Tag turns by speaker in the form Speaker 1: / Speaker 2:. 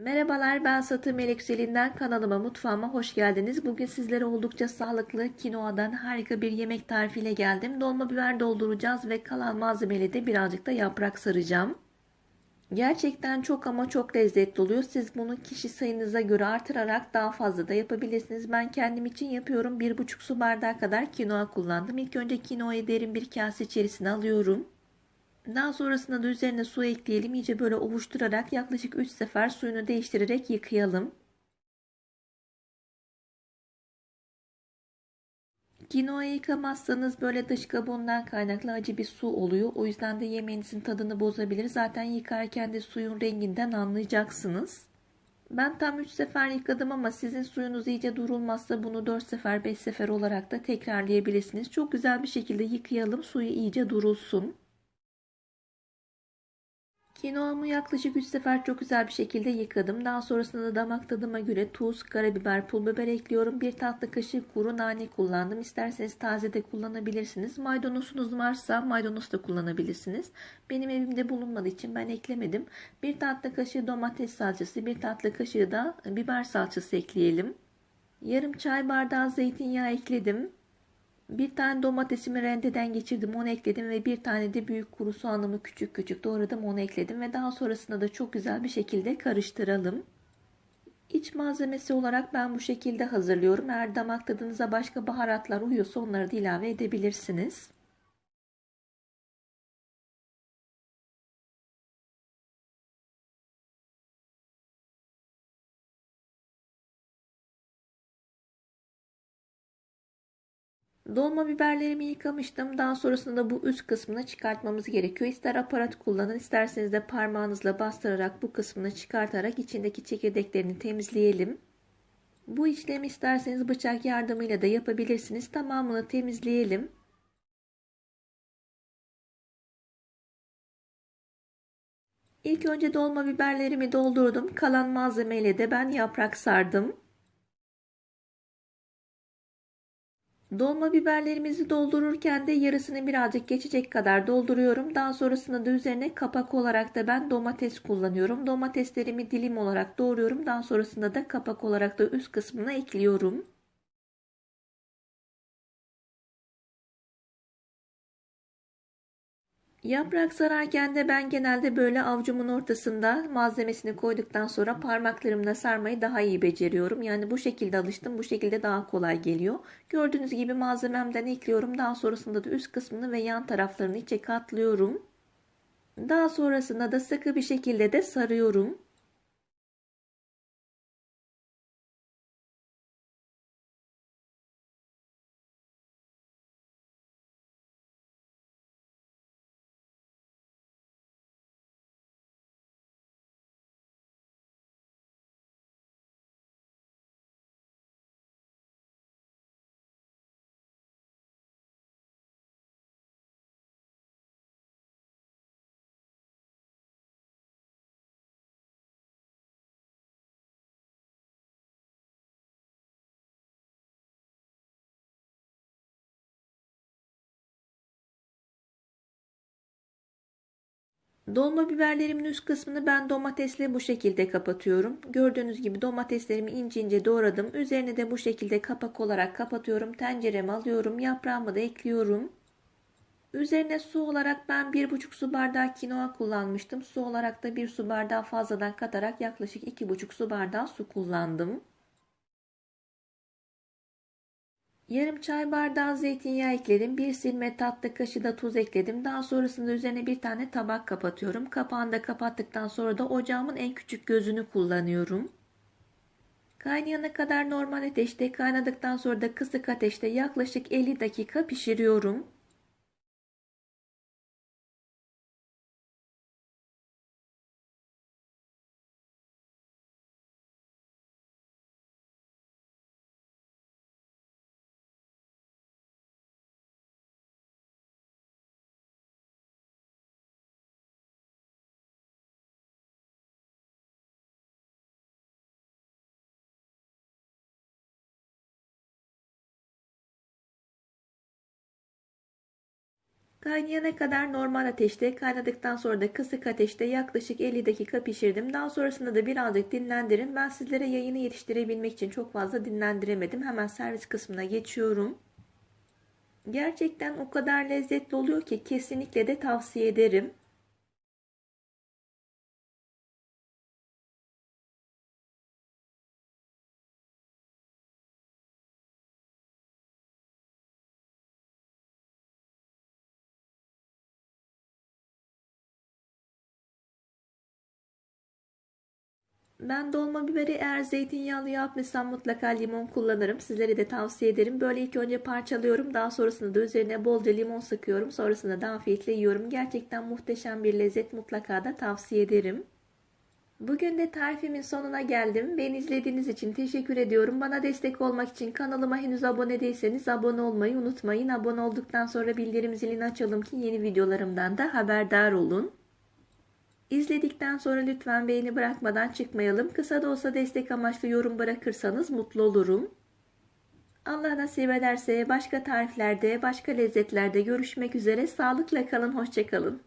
Speaker 1: Merhabalar ben Satı Melekselinden kanalıma mutfağıma hoş geldiniz. Bugün sizlere oldukça sağlıklı kinoadan harika bir yemek tarifiyle geldim. Dolma biber dolduracağız ve kalan malzemeyle de birazcık da yaprak saracağım. Gerçekten çok ama çok lezzetli oluyor. Siz bunu kişi sayınıza göre artırarak daha fazla da yapabilirsiniz. Ben kendim için yapıyorum. 1,5 su bardağı kadar kinoa kullandım. İlk önce kinoayı derin bir kase içerisine alıyorum. Daha sonrasında da üzerine su ekleyelim. İyice böyle ovuşturarak yaklaşık 3 sefer suyunu değiştirerek yıkayalım. Kinoayı yıkamazsanız böyle dış kabuğundan kaynaklı acı bir su oluyor. O yüzden de yemeğinizin tadını bozabilir. Zaten yıkarken de suyun renginden anlayacaksınız. Ben tam 3 sefer yıkadım ama sizin suyunuz iyice durulmazsa bunu 4 sefer 5 sefer olarak da tekrarlayabilirsiniz. Çok güzel bir şekilde yıkayalım. Suyu iyice durulsun. Kinoamı yaklaşık 3 sefer çok güzel bir şekilde yıkadım. Daha sonrasında da damak tadıma göre tuz, karabiber, pul biber ekliyorum. Bir tatlı kaşığı kuru nane kullandım. İsterseniz taze de kullanabilirsiniz. Maydanozunuz varsa maydanoz da kullanabilirsiniz. Benim evimde bulunmadığı için ben eklemedim. Bir tatlı kaşığı domates salçası, bir tatlı kaşığı da biber salçası ekleyelim. Yarım çay bardağı zeytinyağı ekledim. Bir tane domatesimi rendeden geçirdim onu ekledim ve bir tane de büyük kuru soğanımı küçük küçük doğradım onu ekledim ve daha sonrasında da çok güzel bir şekilde karıştıralım. İç malzemesi olarak ben bu şekilde hazırlıyorum. Eğer damak tadınıza başka baharatlar uyuyorsa onları da ilave edebilirsiniz. Dolma biberlerimi yıkamıştım. Daha sonrasında da bu üst kısmını çıkartmamız gerekiyor. İster aparat kullanın, isterseniz de parmağınızla bastırarak bu kısmını çıkartarak içindeki çekirdeklerini temizleyelim. Bu işlemi isterseniz bıçak yardımıyla da yapabilirsiniz. Tamamını temizleyelim. İlk önce dolma biberlerimi doldurdum. Kalan malzemeyle de ben yaprak sardım. Dolma biberlerimizi doldururken de yarısını birazcık geçecek kadar dolduruyorum. Daha sonrasında da üzerine kapak olarak da ben domates kullanıyorum. Domateslerimi dilim olarak doğruyorum. Daha sonrasında da kapak olarak da üst kısmına ekliyorum. Yaprak sararken de ben genelde böyle avcumun ortasında malzemesini koyduktan sonra parmaklarımla sarmayı daha iyi beceriyorum. Yani bu şekilde alıştım. Bu şekilde daha kolay geliyor. Gördüğünüz gibi malzememden ekliyorum. Daha sonrasında da üst kısmını ve yan taraflarını içe katlıyorum. Daha sonrasında da sıkı bir şekilde de sarıyorum. Dolma biberlerimin üst kısmını ben domatesle bu şekilde kapatıyorum. Gördüğünüz gibi domateslerimi ince ince doğradım. Üzerine de bu şekilde kapak olarak kapatıyorum. Tenceremi alıyorum. Yaprağımı da ekliyorum. Üzerine su olarak ben 1,5 su bardağı kinoa kullanmıştım. Su olarak da 1 su bardağı fazladan katarak yaklaşık 2,5 su bardağı su kullandım. Yarım çay bardağı zeytinyağı ekledim. Bir silme tatlı kaşığı da tuz ekledim. Daha sonrasında üzerine bir tane tabak kapatıyorum. Kapağını da kapattıktan sonra da ocağımın en küçük gözünü kullanıyorum. Kaynayana kadar normal ateşte kaynadıktan sonra da kısık ateşte yaklaşık 50 dakika pişiriyorum. Kaynayana kadar normal ateşte, kaynadıktan sonra da kısık ateşte yaklaşık 50 dakika pişirdim. Daha sonrasında da birazcık dinlendirin. Ben sizlere yayını yetiştirebilmek için çok fazla dinlendiremedim. Hemen servis kısmına geçiyorum. Gerçekten o kadar lezzetli oluyor ki kesinlikle de tavsiye ederim. Ben dolma biberi eğer zeytinyağlı yapmışsam mutlaka limon kullanırım. Sizlere de tavsiye ederim. Böyle ilk önce parçalıyorum. Daha sonrasında da üzerine bolca limon sıkıyorum. Sonrasında da afiyetle yiyorum. Gerçekten muhteşem bir lezzet. Mutlaka da tavsiye ederim. Bugün de tarifimin sonuna geldim. Beni izlediğiniz için teşekkür ediyorum. Bana destek olmak için kanalıma henüz abone değilseniz abone olmayı unutmayın. Abone olduktan sonra bildirim zilini açalım ki yeni videolarımdan da haberdar olun. İzledikten sonra lütfen beğeni bırakmadan çıkmayalım. Kısa da olsa destek amaçlı yorum bırakırsanız mutlu olurum. Allah nasip ederse başka tariflerde, başka lezzetlerde görüşmek üzere. Sağlıkla kalın, hoşçakalın.